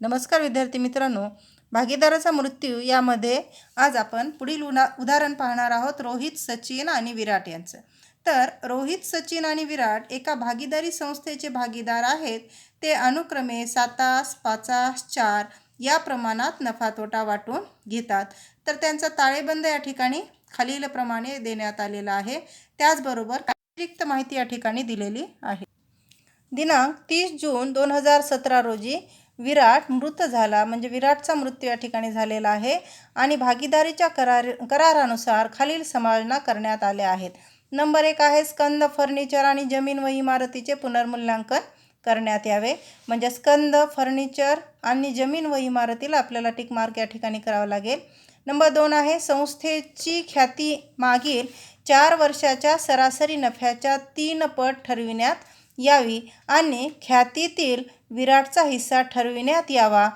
नमस्कार विद्यार्थी मित्रांनो भागीदाराचा मृत्यू यामध्ये आज आपण पुढील उदा उदाहरण पाहणार आहोत रोहित सचिन आणि विराट यांचं. तर रोहित सचिन आणि विराट एका भागीदारी संस्थेचे भागीदार आहेत. ते अनुक्रमे सातास पाचास चार या प्रमाणात नफा तोटा वाटून घेतात. तर त्यांचा ताळेबंद या ठिकाणी खालीलप्रमाणे देण्यात आलेला आहे. त्याचबरोबर अतिरिक्त माहिती या ठिकाणी दिलेली आहे. दिनांक तीस जून दोन हजार सतरा रोजी विराट मृत झाला. म्हणजे विराटचा मृत्यू या ठिकाणी झालेला आहे आणि भागीदारीच्या करार करारानुसार खालील समायोजना करण्यात आल्या आहेत. नंबर एक आहे स्कंद फर्निचर आणि जमीन व इमारतीचे पुनर्मूल्यांकन करण्यात यावे. म्हणजे स्कंद फर्निचर आणि जमीन व इमारतीला आपल्याला टिक मार्क या ठिकाणी करावं लागेल. नंबर दोन आहे संस्थेची ख्याती मागील चार वर्षाच्या सरासरी नफ्याच्या तीन पट ठरविण्यात यावी आणि ख्यातीतील विराटचा हिस्सा ठरविण्यात यावा.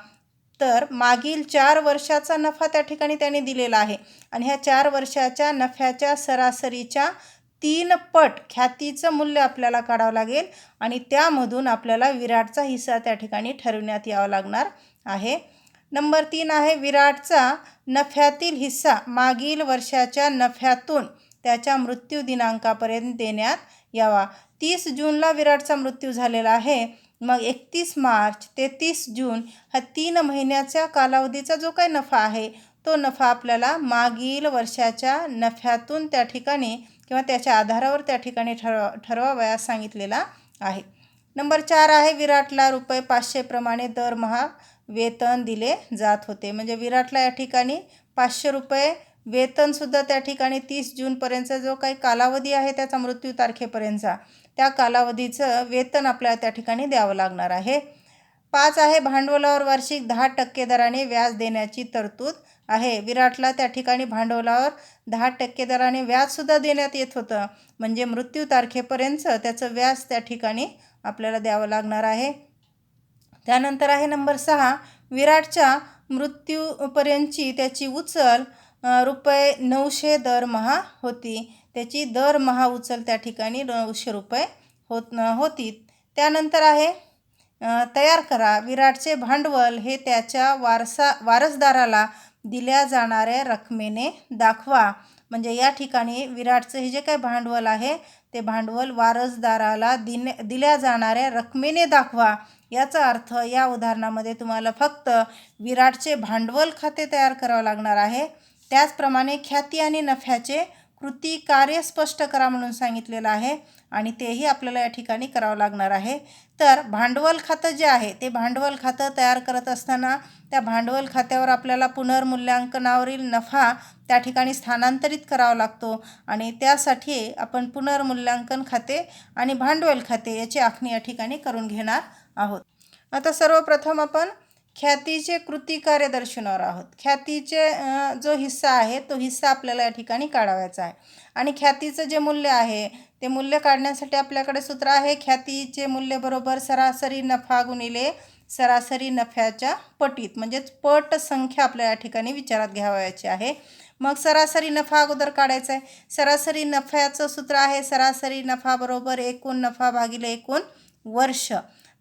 तर मागील चार वर्षाचा नफा त्या ठिकाणी त्यांनी दिलेला आहे. आणि ह्या चार वर्षाच्या नफ्याच्या सरासरीच्या तीन पट ख्यातीचं मूल्य आपल्याला काढावं लागेल. आणि त्यामधून आपल्याला विराटचा हिस्सा त्या ठिकाणी ठरविण्यात यावा लागणार आहे. नंबर तीन आहे विराटचा नफ्यातील हिस्सा मागील वर्षाच्या नफ्यातून त्याच्या मृत्यू दिनांकापर्यंत देण्यात यावा. तीस जूनला विराटचा मृत्यू झालेला आहे. मग एकतीस मार्च ते तीस जून हा तीन महिन्याच्या कालावधीचा जो काही नफा आहे तो नफा आपल्याला मागील वर्षाच्या नफ्यातून त्या ठिकाणी किंवा त्याच्या आधारावर त्या ठिकाणी ठरवा ठरवावयास सांगितलेला आहे. नंबर चार आहे विराटला रुपये पाचशेप्रमाणे दरमहा वेतन दिले जात होते. म्हणजे विराटला या ठिकाणी पाचशे रुपये वेतनसुद्धा त्या ठिकाणी तीस जूनपर्यंतचा जो काही कालावधी आहे त्याचा मृत्यू तारखेपर्यंतचा. त्या कालावधीचं वेतन आपल्याला त्या ठिकाणी द्यावं लागणार आहे. पाच आहे भांडवलावर वार्षिक दहा टक्के दराने व्याज देण्याची तरतूद आहे. विराटला त्या ठिकाणी भांडवलावर दहा टक्के दराने व्याजसुद्धा देण्यात येत होतं. म्हणजे मृत्यू तारखेपर्यंत त्याचं व्याज त्या ठिकाणी आपल्याला द्यावं लागणार आहे. त्यानंतर आहे नंबर सहा विराटच्या मृत्यूपर्यंतची त्याची उचल रुपये नऊशे दरमहा होती. त्याची दरमहा उचल त्या ठिकाणी नऊशे रुपये होत होती. त्यानंतर आहे तयार करा. विराटचे भांडवल हे त्याच्या वारसा वारसदाराला दिल्या जाणाऱ्या रकमेने दाखवा. म्हणजे या ठिकाणी विराटचं हे जे काही भांडवल आहे ते भांडवल वारसदाराला दिने दिल्या जाणाऱ्या रकमेने दाखवा. याचा अर्थ या उदाहरणामध्ये तुम्हाला फक्त विराटचे भांडवल खाते तयार करावं लागणार आहे. त्याचप्रमाणे ख्याती आणि नफ्याचे कृती कार्य स्पष्ट करा म्हणून सांगितलेलं आहे आणि तेही आपल्याला या ठिकाणी करावं लागणार आहे. तर भांडवल खातं जे आहे ते भांडवल खातं तयार करत असताना त्या भांडवल खात्यावर आपल्याला पुनर्मूल्यांकनावरील नफा त्या ठिकाणी स्थानांतरित करावा लागतो आणि त्यासाठी आपण पुनर्मूल्यांकन खाते आणि भांडवल खाते याची आखणी या ठिकाणी करून घेणार आहोत. आता सर्वप्रथम आपण ख्यातीचे कृती कार्यदर्शनावर आहोत. ख्यातीचे जो हिस्सा आहे तो हिस्सा आपल्याला या ठिकाणी काढावायचा आहे. आणि ख्यातीचं जे मूल्य आहे ते मूल्य काढण्यासाठी आपल्याकडे सूत्र आहे ख्यातीचे मूल्य बरोबर सरासरी नफा गुणिले सरासरी नफ्याच्या पटीत. म्हणजेच पट संख्या आपल्या या ठिकाणी विचारात घ्यावयाची आहे. मग सरासरी नफा अगोदर काढायचा आहे. सरासरी नफ्याचं सूत्र आहे सरासरी नफा बरोबर एकूण नफा भागिले एकूण वर्ष.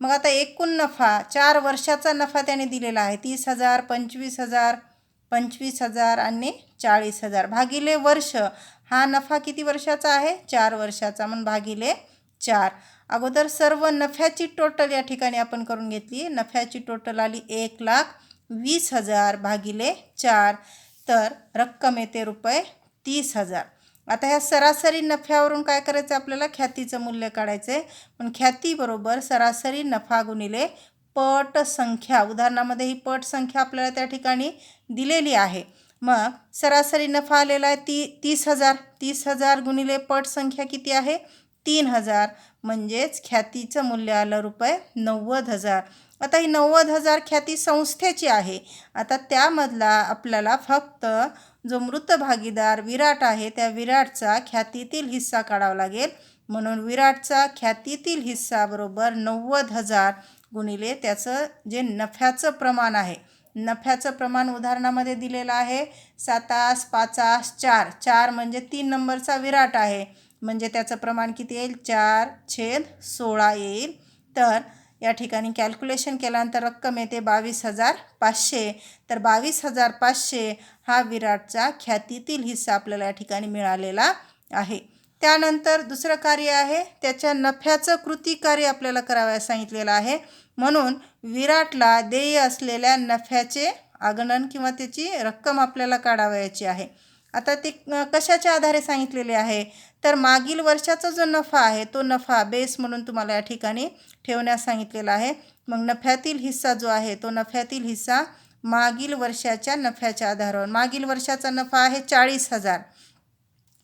मग आता एकूण नफा चार वर्षाचा नफा त्याने दिलेला आहे. तीस हजार पंचवीस हजार पंचवीस हजार आणि चाळीस हजार. भागिले वर्ष हा नफा किती वर्षाचा आहे? चार वर्षाचा. म्हणून भागिले चार. अगोदर सर्व नफ्याची टोटल या ठिकाणी आपण करून घेतली. नफ्याची टोटल आली एक लाख वीस हजार भागिले चार. तर रक्कम येते रुपये तीस हजार. आता ह्या सरासरी नफ्यावरून काय करायचं आपल्याला? ख्यातीचं मूल्य काढायचं आहे पण ख्यातीबरोबर सरासरी नफा गुणिले पट संख्या. उदाहरणामध्ये ही पट संख्या आपल्याला त्या ठिकाणी दिलेली आहे. मग सरासरी नफा आलेला आहे ती तीस हजार. तीस हजार गुणिले पट संख्या किती आहे? तीन हजार. म्हणजेच ख्यातीचं मूल्य आलं रुपये नव्वद हजार. आता ही नव्वद हजार ख्याती संस्थेची आहे. आता त्यामधला आपल्याला फक्त जो मृत भागीदार विराट आहे त्या विराटचा ख्यातीतील हिस्सा काढावा लागेल. म्हणून विराटचा ख्यातीतील हिस्सा बरोबर नव्वद हजार गुणिले त्याचं जे नफ्याचं प्रमाण आहे. नफ्याचं प्रमाण उदाहरणामध्ये दिलेलं आहे. सातास पाचास चार. चार म्हणजे तीन नंबरचा विराट आहे. म्हणजे त्याचं प्रमाण किती येईल? चार छेद सोळा येईल. तर या ठिकाणी कॅल्क्युलेशन केल्यानंतर रक्कम येते बावीस हजार पाचशे. तर बावीस हजार पाचशे हा विराटचा ख्यातीतील हिस्सा आपल्याला या ठिकाणी मिळालेला आहे. त्यानंतर दुसरं कार्य आहे त्याच्या नफ्याचं कृती कार्य आपल्याला करावयास सांगितलेलं आहे. म्हणून विराटला देय असलेल्या नफ्याचे आगणन किंवा त्याची रक्कम आपल्याला काढावयाची आहे. आता ते कशाच्या आधारे सांगितलेले आहे? तर मागील वर्षाचा जो नफा आहे तो नफा बेस म्हणून तुम्हाला या ठिकाणी ठेवण्यास सांगितलेला आहे. मग नफ्यातील हिस्सा जो आहे तो नफ्यातील हिस्सा मागील वर्षाच्या नफ्याच्या आधारावर. मागील वर्षाचा नफा आहे चाळीस हजार.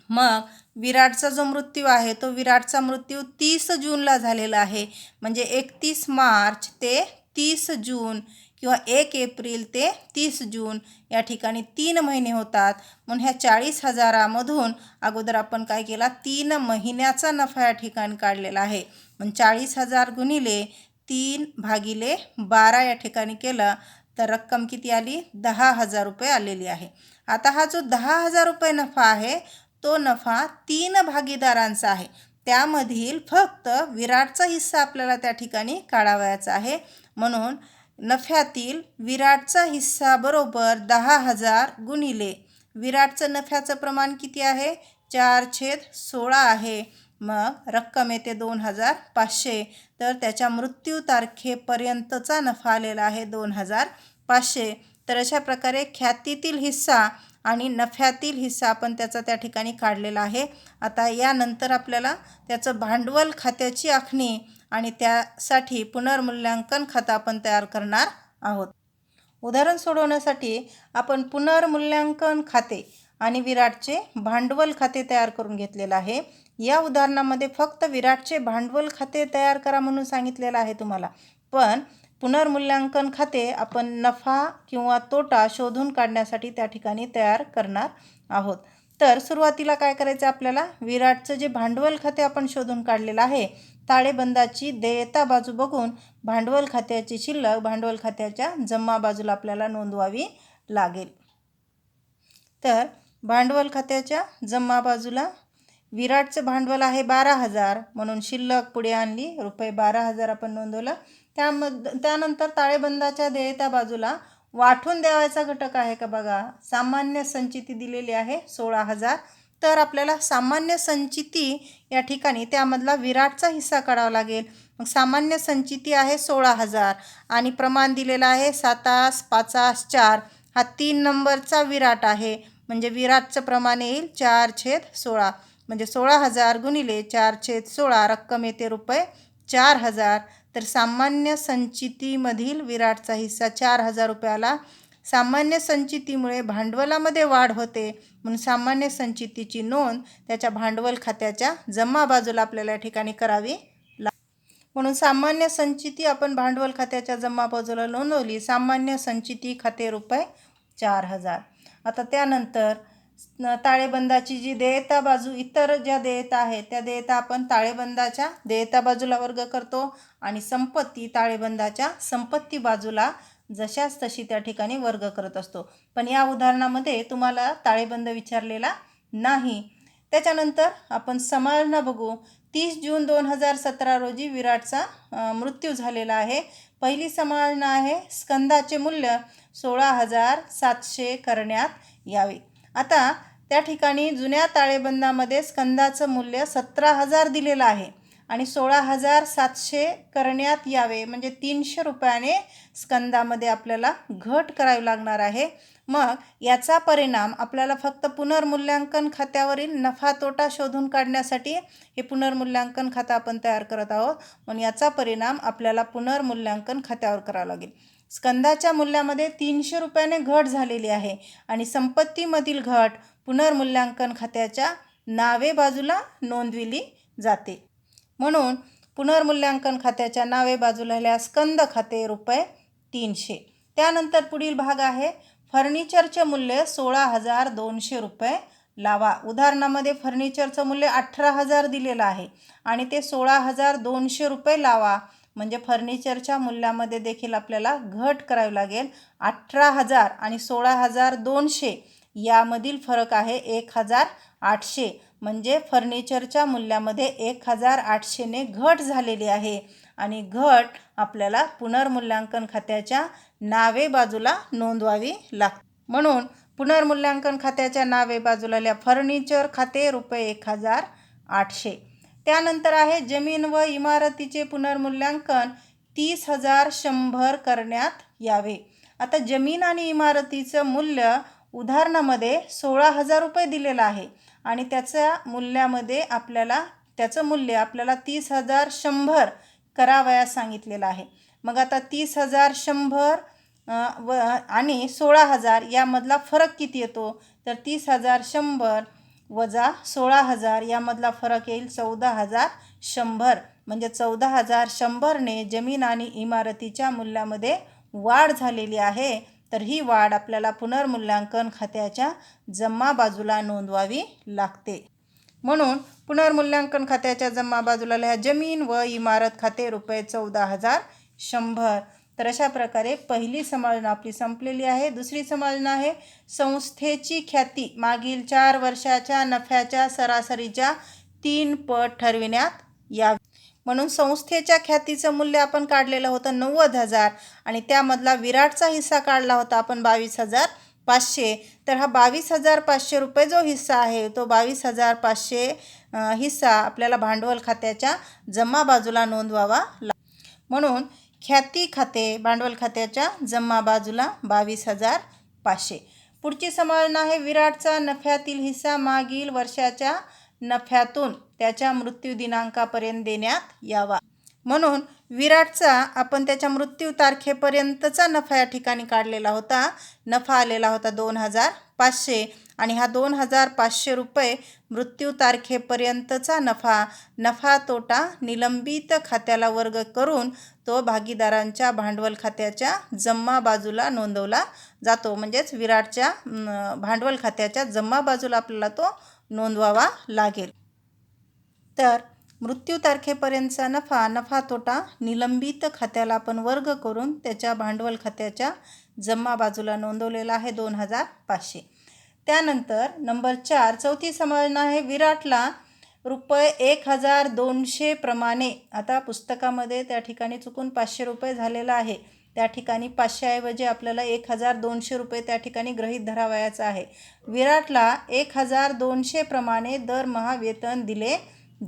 मग विराटचा जो मृत्यू आहे तो विराटचा मृत्यू तीस जूनला झालेला आहे. म्हणजे एकतीस मार्च ते तीस जून किंवा एक एप्रिल ते तीस जून या ठिकाणी तीन महिने होतात. म्हणून ह्या चाळीस हजारामधून अगोदर आपण काय केला? तीन महिन्याचा नफा या ठिकाणी काढलेला आहे. मग चाळीस हजार गुणिले तीन भागिले बारा या ठिकाणी केलं तर रक्कम किती आली? दहा हजार रुपये आलेली आहे. आता हा जो दहा हजार रुपये नफा आहे तो नफा तीन भागीदारांचा आहे. त्यामधील फक्त विराटचा हिस्सा आपल्याला त्या ठिकाणी काढावयाचा आहे. म्हणून नफ्यातील विराटचा हिस्सा बरोबर दहा हजार गुणिले. विराटचं नफ्याचं प्रमाण किती आहे? चार छेद सोळा आहे. मग रक्कम येते दोन हजार पाचशे. तर त्याच्या मृत्यू तारखेपर्यंतचा नफा आलेला आहे दोन हजार पाचशे. तर अशा प्रकारे ख्यातीतील हिस्सा आणि नफ्यातील हिस्सा आपण त्याचा त्या ठिकाणी काढलेला आहे. आता यानंतर आपल्याला त्याचं भांडवल खात्याची आखणी आणि त्यासाठी पुनर्मूल्यांकन खातं आपण तयार करणार आहोत. उदाहरण सोडवण्यासाठी आपण पुनर्मूल्यांकन खाते आणि विराटचे भांडवल खाते तयार करून घेतलेलं आहे. या उदाहरणामध्ये फक्त विराटचे भांडवल खाते तयार करा म्हणून सांगितलेलं आहे तुम्हाला. पण पुनर्मूल्यांकन खाते आपण नफा किंवा तोटा शोधून काढण्यासाठी त्या ठिकाणी तयार करणार आहोत. तर सुरुवातीला काय करायचं आपल्याला? विराटचं जे भांडवल खाते आपण शोधून काढलेलं आहे ताळेबंदाची देयता बाजू बघून भांडवल खात्याची शिल्लक भांडवल खात्याच्या जमा बाजूला आपल्याला नोंदवावी लागेल. तर भांडवल खात्याच्या जमा बाजूला विराटचं भांडवल आहे बारा हजार म्हणून शिल्लक पुढे आणली रुपये बारा हजार आपण नोंदवलं. त्यामध त्यानंतर ताळेबंदाच्या देयता बाजूला वाटून द्यावायचा घटक आहे का बघा? सामान्य संचिती दिलेली आहे सोळा हजार तर आपल्याला सामान्य संचिती या ठिकाणी त्यामधला विराटचा हिस्सा काढावा लागेल. मग सामान्य संचिती आहे सोळा हजार आणि प्रमाण दिलेलं आहे सातास पाचास चार. हा तीन नंबरचा विराट आहे. म्हणजे विराटचं प्रमाण येईल चार छेद सोळा. म्हणजे सोळा हजार गुणिले चार छेद सोळा रक्कम येते रुपये चार हजार. तर सामान्य संचितीमधील विराटचा हिस्सा चार हजार रुपयाला सामान्य संचितीमुळे भांडवलामध्ये वाढ होते. म्हणून सामान्य संचितीची नोंद त्याच्या भांडवल खात्याच्या जमा बाजूला आपल्याला या ठिकाणी करावी ला म्हणून सामान्य संचिती आपण भांडवल खात्याच्या जमा बाजूला नोंदवली. सामान्य संचिती खाते रुपये चार हजार. आता त्यानंतर ताळेबंदाची जी देयता बाजू इतर ज्या देयता आहेत त्या देयता आपण ताळेबंदाच्या देयता बाजूला वर्ग करतो आणि संपत्ती ताळेबंदाच्या संपत्ती बाजूला जशाच तशी त्या ठिकाणी वर्ग करत असतो. पण या उदाहरणामध्ये तुम्हाला ताळेबंद विचारलेला नाही. त्याच्यानंतर आपण समाळना बघू. तीस जून दोन हजार सतरा रोजी विराटचा मृत्यू झालेला आहे. पहिली समाजना आहे स्कंदाचे मूल्य सोळा हजार सातशे करण्यात यावे. आता त्या ठिकाणी जुन्या ताळेबंदामध्ये स्कंदाचं मूल्य सतरा हजार दिलेलं आहे. आणि सोळा हजार सातशे करण्यात यावे. म्हणजे तीनशे रुपयाने स्कंदामध्ये आपल्याला घट करावी लागणार आहे. मग याचा परिणाम आपल्याला फक्त पुनर्मूल्यांकन खात्यावरील नफा तोटा शोधून काढण्यासाठी हे पुनर्मूल्यांकन खातं आपण तयार करत आहोत. म्हणून याचा परिणाम आपल्याला पुनर्मूल्यांकन खात्यावर करावा लागेल. स्कंदाच्या मूल्यामध्ये तीनशे रुपयाने घट झालेली आहे आणि संपत्तीमधील घट पुनर्मूल्यांकन खात्याच्या नावे बाजूला नोंदविली जाते. म्हणून पुनर्मूल्यांकन खात्याच्या नावे बाजूला लिहिल्या स्कंद खाते रुपये तीनशे. त्यानंतर पुढील भाग आहे फर्निचरचे मूल्य सोळा हजार दोनशे रुपये लावा. उदाहरणामध्ये फर्निचरचं मूल्य अठरा हजार दिलेलं आहे आणि ते सोळा हजार दोनशे रुपये लावा. म्हणजे फर्निचरच्या मूल्यामध्ये देखील आपल्याला घट करावी लागेल अठरा हजार आणि सोळा हजार दोनशे. यामधील फरक आहे एक हजार आठशे. म्हणजे फर्निचरच्या मूल्यामध्ये एक हजार आठशेने घट झालेली आहे आणि घट आपल्याला पुनर्मूल्यांकन खात्याच्या नावे बाजूला नोंदवावी लागते. म्हणून पुनर्मूल्यांकन खात्याच्या नावे बाजूला फर्निचर खाते रुपये एक हजार आठशे त्यानंतर आहे जमीन व इमारतीचे पुनर्मूल्यांकन तीस हजार शंभर करण्यात यावे. आता जमीन आणि इमारतीचं मूल्य उदाहरणामध्ये सोळा हजार रुपये दिलेलं आहे. आणि त्याच्या मूल्यामध्ये आपल्याला त्याचं मूल्य आपल्याला तीस हजार शंभर करावयास सांगितलेलं आहे. मग आता तीस हजार शंभर व आणि सोळा हजार यामधला फरक किती येतो? तर तीस हजार शंभर वजा सोळा हजार यामधला फरक येईल चौदा हजार शंभर. म्हणजे चौदा हजार शंभरने जमीन आणि इमारतीच्या मूल्यामध्ये वाढ झालेली आहे. तर ही वाढ आपल्याला पुनर्मूल्यांकन खात्याच्या जमा बाजूला नोंदवावी लागते. म्हणून पुनर्मूल्यांकन खात्याच्या जमा बाजूला लिहा जमीन व इमारत खाते रुपये चौदा हजार शंभर. तर अशा प्रकारे पहिली समालोचना आपली संपलेली आहे. दुसरी समालोचना आहे संस्थेची ख्याती. मागील चार वर्षाच्या नफ्याच्या सरासरीच्या तीन पट ठरविण्यात यावी. म्हणून संस्थेच्या ख्यातीचं मूल्य आपण काढलेलं होतं नव्वद हजार आणि त्यामधला विराटचा हिस्सा काढला होता आपण बावीस हजार पाचशे. तर हा बावीस हजार पाचशे रुपये जो हिस्सा आहे तो बावीस हजार पाचशे हिस्सा आपल्याला भांडवल खात्याच्या जमा बाजूला नोंदवावा ला म्हणून ख्याती खाते भांडवल खात्याच्या जमा बाजूला बावीस हजार पाचशे. पुढची समायोजना आहे विराटचा नफ्यातील हिस्सा मागील वर्षाच्या नफ्यातून त्याच्या मृत्यू दिनांकापर्यंत देण्यात यावा. म्हणून विराटचा आपण त्याच्या मृत्यू तारखेपर्यंतचा नफा या ठिकाणी काढलेला होता. नफा आलेला होता दोन हजार पाचशे आणि हा दोन हजार पाचशे रुपये मृत्यू तारखेपर्यंतचा नफा. नफा तोटा निलंबित खात्याला वर्ग करून तो भागीदारांच्या भांडवल खात्याच्या जम्मा बाजूला नोंदवला जातो. म्हणजेच विराटच्या भांडवल खात्याच्या जम्मा बाजूला आपल्याला तो नोंदवावा लागेल. तर मृत्यू तारखेपर्यंतचा नफा नफा तोटा निलंबित खात्याला आपण वर्ग करून त्याच्या भांडवल खात्याच्या जमा बाजूला नोंदवलेला आहे दोन हजार पाचशे. त्यानंतर नंबर चार चौथी समालोचना आहे विराटला रुपये एक हजार दोनशे प्रमाणे. आता पुस्तकामध्ये त्या ठिकाणी चुकून पाचशे रुपये झालेलं आहे. त्या ठिकाणी पाचशेऐवजी आपल्याला एक हजार दोनशे रुपये त्या ठिकाणी गृहीत धरावयाचं आहे. विराटला एक हजार दोनशे प्रमाणे दरमहा वेतन दिले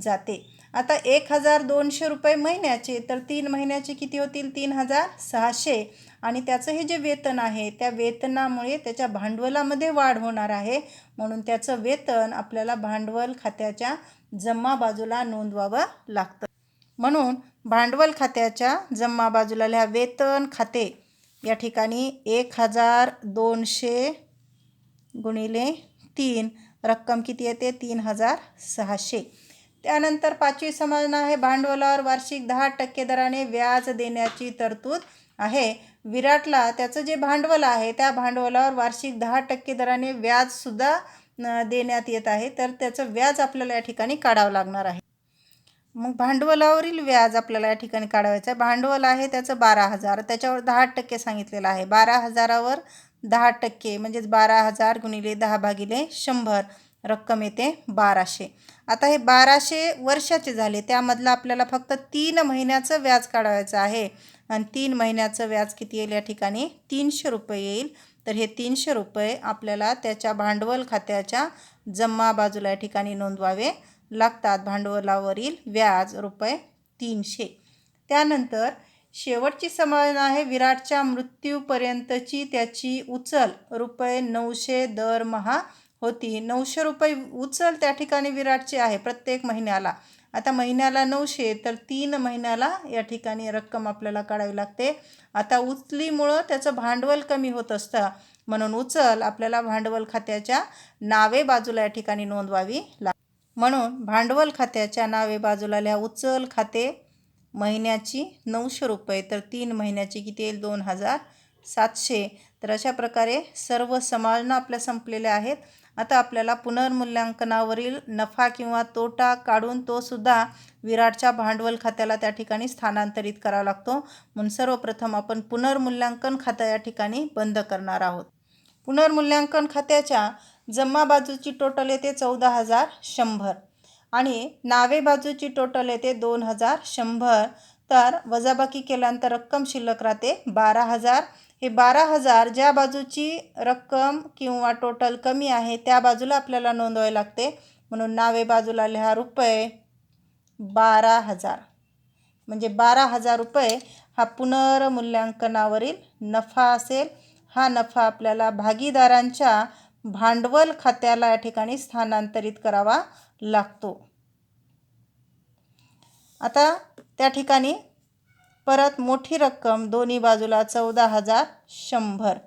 जाते. आता एक हजार दोनशे रुपये महिन्याचे तर तीन महिन्याचे किती होतील? तीन हजार सहाशे. आणि त्याचं हे जे वेतन आहे त्या वेतनामुळे त्याच्या भांडवलामध्ये वाढ होणार आहे. म्हणून त्याचं वेतन आपल्याला भांडवल खात्याच्या जमा बाजूला नोंदवावं लागतं. म्हणून भांडवल खात्याच्या जमा बाजूला लिहा वेतन खाते. या ठिकाणी एक हजार दोनशे गुणिले तीन रक्कम किती येते? तीन हजार सहाशे. त्यानंतर पाचवी समालोचना आहे. भांडवलावर वार्षिक दहा टक्के दराने व्याज देण्याची तरतूद आहे. विराटला त्याचं जे भांडवल आहे त्या भांडवलावर वार्षिक दहा टक्के दराने व्याजसुद्धा देण्यात येत आहे. तर त्याचं व्याज आपल्याला या ठिकाणी काढावं लागणार आहे. मग भांडवलावरील व्याज आपल्याला या ठिकाणी काढावायचं आहे. भांडवल आहे त्याचं बारा हजार. त्याच्यावर दहा टक्के सांगितलेलं आहे. बारा हजारावर दहा टक्के म्हणजेच बारा हजार गुणिले दहा भागिले शंभर. रक्कम येते बाराशे. आता हे बाराशे वर्षाचे झाले. त्यामधलं आपल्याला फक्त तीन महिन्याचं व्याज काढायचं आहे. आणि तीन महिन्याचं व्याज किती येईल? या ठिकाणी तीनशे रुपये येईल. तर हे तीनशे रुपये आपल्याला त्याच्या भांडवल खात्याच्या जमा बाजूला या ठिकाणी नोंदवावे लागतात. भांडवलावरील व्याज रुपये तीनशे. त्यानंतर शेवटची समाधान आहे. विराटच्या मृत्यूपर्यंतची त्याची उचल रुपये नऊशे दरमहा होती. नऊशे रुपये उचल त्या ठिकाणी विराटची आहे प्रत्येक महिन्याला. आता महिन्याला नऊशे तर तीन महिन्याला या ठिकाणी रक्कम आपल्याला काढावी लागते. आता उचलीमुळं त्याचं भांडवल कमी होत असतं. म्हणून उचल आपल्याला भांडवल खात्याच्या नावे बाजूला या ठिकाणी नोंदवावी लाग म्हणून भांडवल खात्याच्या नावे बाजूला लिहा. उचल खाते महिन्याची नऊशे रुपये तर तीन महिन्याची किती येईल? दोन हजार सातशे. तर अशा प्रकारे सर्व समालोचना आपल्या संपलेल्या आहेत. आता आपल्याला पुनर्मूल्यांकनावरील नफा किंवा तोटा काढून तो सुद्धा विराटच्या भांडवल खात्याला त्या ठिकाणी स्थानांतरित करावा लागतो. म्हणून सर्वप्रथम आपण पुनर्मूल्यांकन खातं या ठिकाणी बंद करणार आहोत. पुनर्मूल्यांकन खात्याच्या जमा बाजूची टोटल येते चौदा हजार शंभर आणि नावे बाजूची टोटल येते दोन हजार शंभर. तर वजाबाकी केल्यानंतर रक्कम शिल्लक राहते बारा हजार हे बारा हजार ज्या बाजूची रक्कम किंवा टोटल कमी आहे त्या बाजूला आपल्याला नोंदवावे लागते. म्हणून नावे बाजूला लिहा रुपये बारा हजार. म्हणजे बारा हजार रुपये हा पुनर्मूल्यांकनावरील नफा असेल. हा नफा आपल्याला भागीदारांच्या भांडवल खात्याला या ठिकाणी स्थानांतरित करावा लागतो. आता त्या ठिकाणी परत मोठी रक्कम दोन्ही बाजूला चौदा हजार शंभर.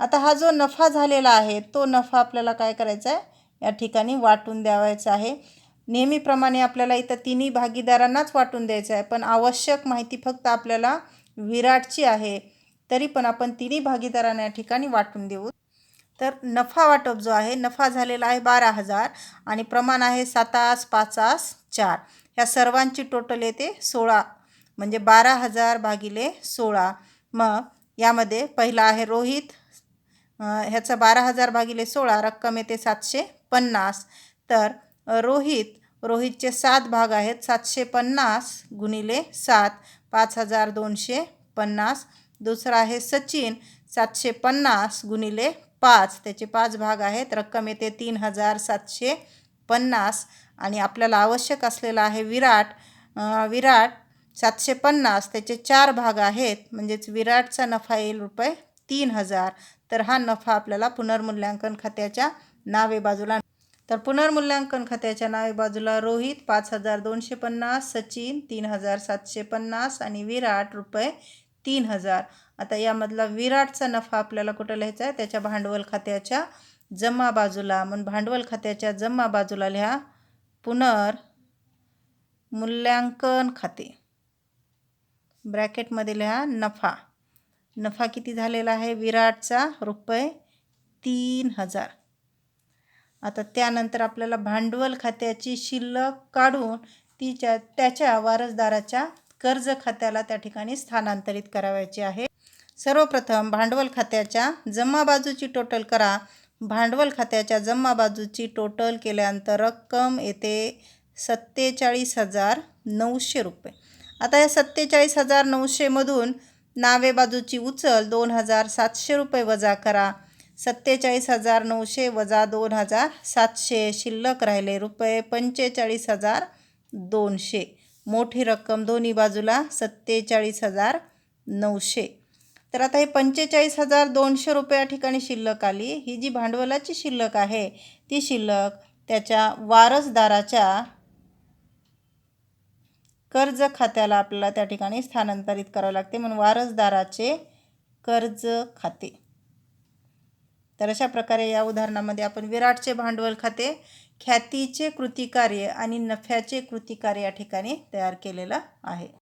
आता हा जो नफा झालेला आहे तो नफा आपल्याला काय करायचा आहे? या ठिकाणी वाटून द्यावायचा आहे. नेहमीप्रमाणे आपल्याला इथं तिन्ही भागीदारांनाच वाटून द्यायचं आहे पण आवश्यक माहिती फक्त आपल्याला विराटची आहे तरी पण आपण तिन्ही भागीदारांना या ठिकाणी वाटून देऊ. तर नफा वाटप जो आहे नफा झालेला आहे बारा हजार आणि प्रमाण आहे सातास पाचास चार. ह्या सर्वांची टोटल येते सोळा म्हणजे बारा हजार भागिले सोळा. मग यामध्ये पहिला आहे रोहित. ह्याचा बारा हजार भागिले सोळा रक्कम येते सातशे पन्नास. तर रोहित रोहितचे सात भाग आहेत. सातशे पन्नास गुणिले सात पाच हजार दोनशे पन्नास. दुसरा आहे सचिन सातशे पन्नास गुणिले पाच. त्याचे पाच भाग आहेत. रक्कम येते तीन हजार सातशे पन्नास. आणि आपल्याला आवश्यक असलेला आहे विराट. विराट सातशे पन्नास त्याचे चार भाग आहेत म्हणजेच विराटचा नफा येईल रुपये तीन हजार. तर हा नफा आपल्याला पुनर्मूल्यांकन खात्याच्या नावे बाजूला तर पुनर्मूल्यांकन खात्याच्या नावे बाजूला रोहित पाच हजार दोनशे पन्नास सचिन तीन हजार सातशे पन्नास आणि विराट रुपये तीन हजार. आता यामधला विराटचा नफा आपल्याला कुठं लिहायचा आहे? त्याच्या भांडवल खात्याच्या जमा बाजूला. म्हणून भांडवल खात्याच्या जमा बाजूला लिहा पुनर्मूल्यांकन खाते. ब्रॅकेटमध्ये लिहा नफा. नफा किती झालेला आहे? विराटचा रुपये तीन हजार. आता त्यानंतर आपल्याला भांडवल खात्याची शिल्लक काढून तिच्या त्याच्या वारसदाराच्या कर्ज खात्याला त्या ठिकाणी स्थानांतरित करावायचे आहे. सर्वप्रथम भांडवल खात्याच्या जमा बाजूची टोटल करा. भांडवल खात्याच्या जमा बाजूची टोटल केल्यानंतर रक्कम येते सत्तेचाळीस हजार नऊशे रुपये. आता या सत्तेचाळीस हजार नऊशेमधून नावे बाजूची उचल दोन हजार सातशे रुपये वजा करा. सत्तेचाळीस हजार नऊशे वजा दोन हजार सातशे शिल्लक राहिले रुपये पंचेचाळीस हजार दोनशे. मोठी रक्कम दोन्ही बाजूला सत्तेचाळीस हजार नऊशे. तर आता हे पंचेचाळीस हजार दोनशे रुपये या ठिकाणी शिल्लक आली. ही जी भांडवलाची शिल्लक आहे ती शिल्लक त्याच्या वारसदाराच्या कर्ज खात्याला आपल्याला त्या ठिकाणी स्थानांतरित करावं लागते म्हणून वारसदाराचे कर्ज खाते. तर अशा प्रकारे या उदाहरणामध्ये आपण विराटचे भांडवल खाते ख्यातीचे कृतिकार्य आणि नफ्याचे कृतिकार्य या ठिकाणी तयार केलेलं आहे.